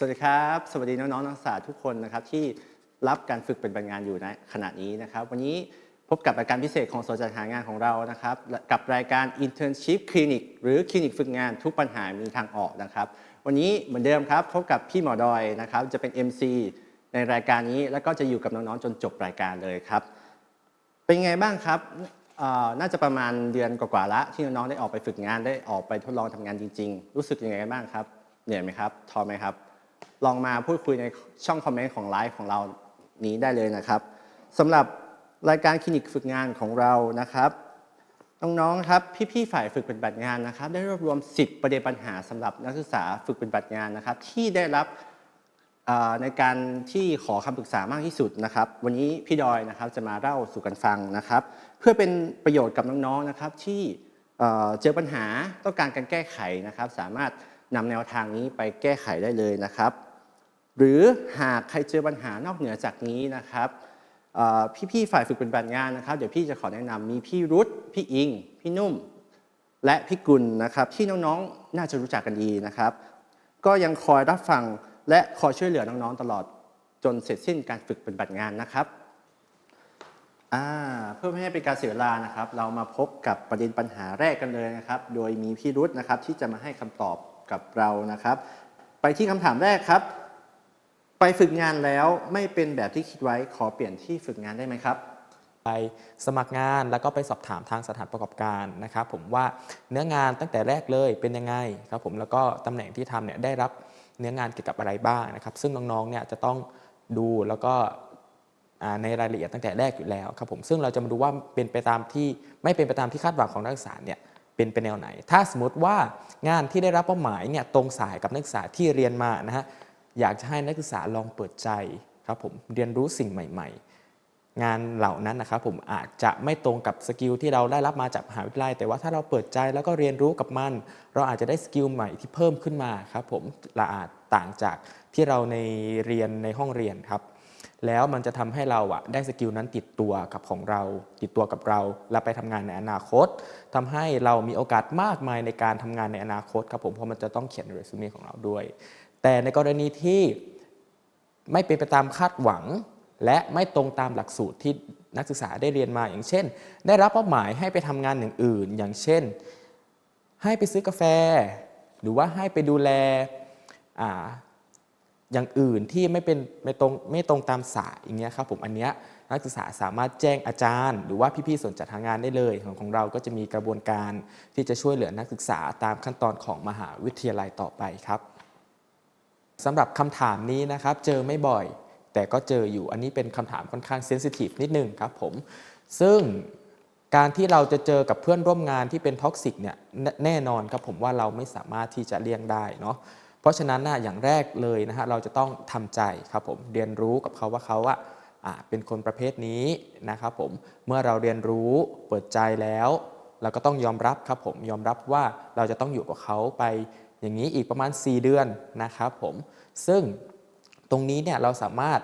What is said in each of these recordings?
สวัสดีครับ สวัสดีน้องๆนักศึกษาทุกคนนะครับที่รับการฝึกเป็นบันงานอยู่ในขณะนี้นะครับ วันนี้พบกับรายการพิเศษของศูนจัดหางานของเรานะครับ กับรายการ Internship Clinic หรือคลินิกฝึกงานทุกปัญหามีทางออกนะครับ วันนี้เหมือนเดิมครับพบกับพี่หมอดอยนะครับ จะเป็น MC ในรายการนี้แล้วก็จะอยู่กับน้องๆจนจบรายการเลยครับ เป็นไงบ้างครับน่าจะประมาณเดือนกว่าๆละที่น้องๆได้ออกไปฝึกงานได้ออกไปทดลองทำงานจริง ๆ รู้สึกยังไงบ้างครับเหนื่อยไหมครับท้อไหมครับ ลองมาพูดคุยในช่องคอมเมนต์ของไลฟ์ของเรานี้ได้เลยนะครับสำหรับรายการคลินิกฝึกงานของเรานะครับน้องๆครับพี่ๆฝ่ายฝึกปฏิบัติงานนะครับ ได้รวบรวม 10 ประเด็นปัญหาสำหรับนักศึกษาฝึกปฏิบัติงานนะครับ ที่ได้รับในการที่ขอคำปรึกษามากที่สุดนะครับ วันนี้พี่ดอยนะครับจะมาเล่าสู่กันฟังนะครับ เพื่อเป็นประโยชน์กับน้องๆนะครับที่เอ่อเจอปัญหาต้องการการแก้ไขนะครับ สามารถนำแนวทางนี้ไปแก้ไขได้เลยนะครับ หรือหากใครเจอปัญหานอกเหนือจากนี้นะครับพี่ๆฝ่ายฝึกปฏิบัติงานนะครับ เดี๋ยวพี่จะขอแนะนำมีพี่รุธพี่อิง พี่นุ่ม และพี่กุลนะครับ ที่น้องๆน่าจะรู้จักกันดีนะครับ ก็ยังคอยรับฟังและคอยช่วยเหลือน้องๆตลอดจนเสร็จสิ้นการฝึกปฏิบัติงานนะครับเพื่อไม่ให้เป็นการเสียเวลานะครับ เรามาพบกับประเด็นปัญหาแรกกันเลยนะครับ โดยมีพี่รุธนะครับที่จะมาให้คำตอบกับเรานะครับ ไปที่คำถามแรกครับ ไปฝึกงานแล้วไม่เป็นแบบที่คิดไว้ขอเปลี่ยนที่ฝึกงานได้ไหมครับ ไปสมัครงานแล้วก็ไปสอบถามทางสถานประกอบการนะครับผมว่าเนื้องานตั้งแต่แรกเลยเป็นยังไงครับผมแล้วก็ตำแหน่งที่ทำเนี่ยได้รับเนื้องานเกี่ยวกับอะไรบ้างนะครับ ซึ่งน้องๆเนี่ยจะต้องดูแล้วก็ในรายละเอียดตั้งแต่แรกอยู่แล้วครับผมซึ่งเราจะมาดูว่าเป็นไปตามที่ไม่เป็นไปตามที่คาดหวังของนักศึกษาเนี่ยเป็นไปแนวไหน ถ้าสมมติว่างานที่ได้รับเป้าหมายเนี่ยตรงสายกับนักศึกษาที่เรียนมานะฮะ อยากจะให้นักศึกษาลองเปิดใจครับผมเรียนรู้สิ่งใหม่ ๆ งานเหล่านั้นนะครับผมอาจจะไม่ตรงกับสกิลที่เราได้รับมาจากมหาวิทยาลัย แต่ว่าถ้าเราเปิดใจแล้วก็เรียนรู้กับมัน เราอาจจะได้สกิลใหม่ที่เพิ่มขึ้นมาครับผมละอาจต่างจากที่เราในเรียนในห้องเรียนครับแล้วมันจะทำให้เราอะได้สกิลนั้นติดตัวกับของเรา ติดตัวกับเราแล้วไปทำงานในอนาคตทำให้เรามีโอกาสมากมายในการทำงานในอนาคตครับผมเพราะมันจะต้องเขียนเรซูเม่ของเราด้วย แต่ในกรณีที่ไม่เป็นไปตามคาดหวัง และไม่ตรงตามหลักสูตรที่นักศึกษาได้เรียนมาอย่างเช่น ได้รับเป้าหมายให้ไปทำงานอย่างอื่น อย่างเช่น ให้ไปซื้อกาแฟ หรือว่าให้ไปดูแลออย่างอื่นที่ไม่เป็นไม่ตรงไม่ตรงตามสายอย่างเงี้ยครับผมอันเนี้ยนักศึกษาสามารถแจ้งอาจารย์ หรือว่าพี่ๆส่วนจัดหางานได้เลยของของเราก็จะมีกระบวนการที่จะช่วยเหลือนักศึกษาตามขั้นตอนของมหาวิทยาลัยต่อไปครับ สำหรับคำถามนี้นะครับเจอไม่บ่อย แต่ก็เจออยู่อันนี้เป็นคำถามค่อนข้างเซนซิทีฟนิดนึงครับผมซึ่งการที่เราจะเจอกับเพื่อนร่วมงานที่เป็นท็อกซิกเนี่ยแน่นอนครับผมว่าเราไม่สามารถที่จะเลี่ยงได้เนาะเพราะฉะนั้นนะอย่างแรกเลยนะฮะเราจะต้องทำใจครับผมเรียนรู้กับเขาว่าเขาอะอะเป็นคนประเภทนี้นะครับผมเมื่อเราเรียนรู้เปิดใจแล้ว เราก็ต้องยอมรับครับผมยอมรับว่าเราจะต้องอยู่กับเขาไป อย่างนี้อีกประมาณ 4 เดือนนะครับผม ซึ่งตรงนี้เนี่ยเราสามารถ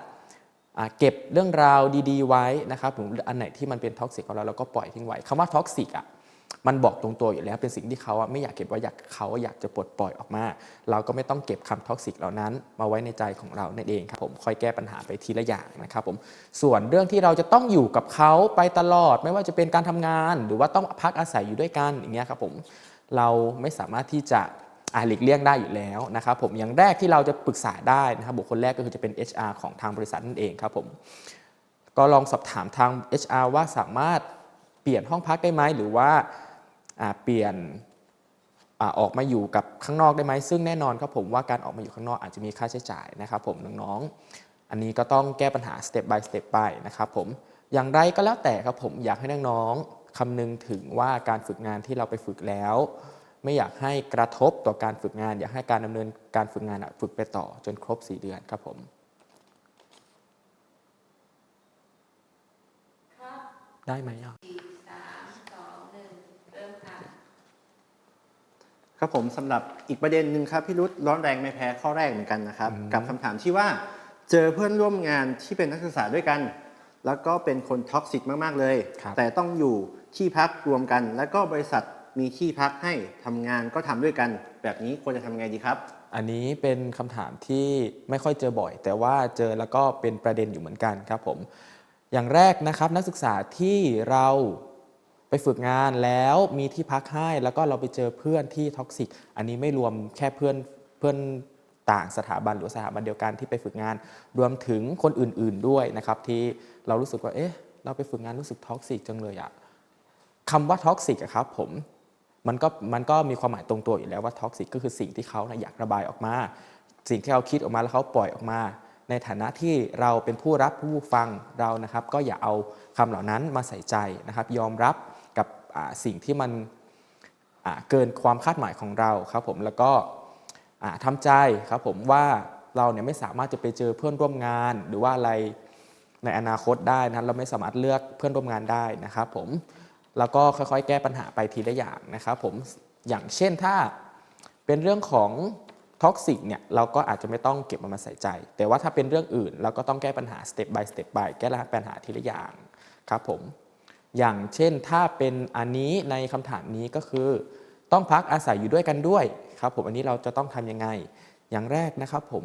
เก็บเรื่องราวดีๆ ไว้นะครับผมอันไหนที่มันเป็นท็อกซิกของเราเราก็ปล่อยทิ้งไว้คำว่าท็อกซิกอะมันบอกตรงตัวอยู่แล้วเป็นสิ่งที่เขาอะไม่อยากเก็บไว้อยากเขาอยากจะปลดปล่อยออกมา เราก็ไม่ต้องเก็บคำท็อกซิกเหล่านั้น มาไว้ในใจของเรานั่นเองครับผมค่อยแก้ปัญหาไปทีละอย่างนะครับผมส่วนเรื่องที่เราจะต้องอยู่กับเขาไปตลอด ไม่ว่าจะเป็นการทำงาน หรือว่าต้องพักอาศัยอยู่ด้วยกันอย่างเงี้ยครับผมเราไม่สามารถที่จะ หลีกเลี่ยงได้อยู่แล้วนะครับผมอย่างแรกที่เราจะปรึกษาได้นะครับบุคคลแรกก็คือจะเป็น HR ของทางบริษัทนั่นเองครับผมก็ลองสอบถามทาง HR ว่าสามารถเปลี่ยนห้องพักได้ไหมหรือว่าเปลี่ยนอออกมาอยู่กับข้างนอกได้ไหมซึ่งแน่นอนครับผมว่าการออกมาอยู่ข้างนอกอาจจะมีค่าใช้จ่ายนะครับผมน้องๆ อันนี้ก็ต้องแก้ปัญหา step by step ไปนะครับผมอย่างไรก็แล้วแต่ครับผมอยากให้น้องๆคำนึงถึงว่าการฝึกงานที่เราไปฝึกแล้ว ไม่อยากให้กระทบต่อการฝึกงาน อยากให้การดำเนินการฝึกงานอะฝึกไปต่อจนครบ 4 เดือนครับผมได้ไหมอะสามสองหนึ่งเริ่มค่ะครับผมสำหรับอีกประเด็นหนึ่งครับพี่รุธร้อนแรงไม่แพ้ข้อแรกเหมือนกันนะครับอืมกับคำถามที่ว่าเจอเพื่อนร่วมงานที่เป็นนักศึกษาด้วยกัน แล้วก็เป็นคนท็อกซิกมาก ๆ เลยครับแต่ต้องอยู่ที่พักรวมกัน แล้วก็บริษัท มีที่พักให้ทำงานก็ทำด้วยกัน แบบนี้ควรจะทำไงดีครับ อันนี้เป็นคำถามที่ไม่ค่อยเจอบ่อย แต่ว่าเจอแล้วก็เป็นประเด็นอยู่เหมือนกันครับผม อย่างแรกนะครับนักศึกษาที่เราไปฝึกงานแล้วมีที่พักให้แล้วก็เราไปเจอเพื่อนที่ท็อกซิกอันนี้ไม่รวมแค่เพื่อนเพื่อนต่างสถาบันหรือสถาบันเดียวกันที่ไปฝึกงาน รวมถึงคนอื่น ๆด้วยนะครับที่เรารู้สึกว่าเอ๊ะเราไปฝึกงานรู้สึกท็อกซิกจังเลยอะ คำว่าท็อกซิกอะครับผม มันก็มันก็มีความหมายตรงตัวอยู่แล้วว่าท็อกซิกก็คือสิ่งที่เขานะอยากระบายออกมา สิ่งที่เขาคิดออกมาแล้วเขาปล่อยออกมา ในฐานะที่เราเป็นผู้รับผู้ฟังเรานะครับ ก็อย่าเอาคำเหล่านั้นมาใส่ใจนะครับ ยอมรับกับสิ่งที่มันเกินความคาดหมายของเราครับผมแล้วก็อ่าทำใจครับผมว่าเราเนี่ยไม่สามารถจะไปเจอเพื่อนร่วมงาน หรือว่าอะไรในอนาคตได้นะเราไม่สามารถเลือกเพื่อนร่วมงานได้นะครับผม แล้วก็ค่อยๆ แก้ปัญหาไปทีละอย่างนะครับผมอย่างเช่นถ้าเป็นเรื่องของท็อกซิกเนี่ยเราก็อาจจะไม่ต้องเก็บมันมาใส่ใจ แต่ว่าถ้าเป็นเรื่องอื่น เราก็ต้องแก้ปัญหาสเต็ป by สเต็ป by แก้ปัญหาทีละอย่างครับผมอย่างเช่นถ้าเป็นอันนี้ในคำถามนี้ก็คือต้องพักอาศัยอยู่ด้วยกันด้วยครับผมอันนี้เราจะต้องทำยังไง อย่างแรกนะครับผม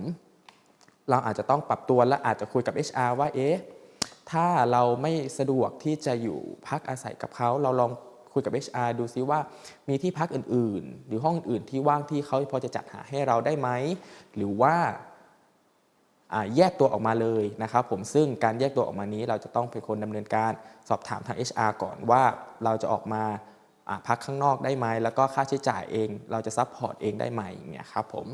เราอาจจะต้องปรับตัวและอาจจะคุยกับ HR ว่าเอ๊ะ ถ้าเราไม่สะดวกที่จะอยู่พักอาศัยกับเขา เราลองคุยกับ HR ดูซิว่ามีที่พักอื่นๆ หรือห้องอื่นที่ว่างที่เขาพอจะจัดหาให้เราได้ไหม หรือว่าแยกตัวออกมาเลยนะครับผมซึ่งการแยกตัวออกมานี้เราจะต้องเป็นคนดำเนินการสอบถามทาง HR ก่อนว่าเราจะออกมาอ่าพักข้างนอกได้ไหม แล้วก็ค่าใช้จ่ายเอง เราจะซัพพอร์ตเองได้ไหมอย่างเงี้ยครับผม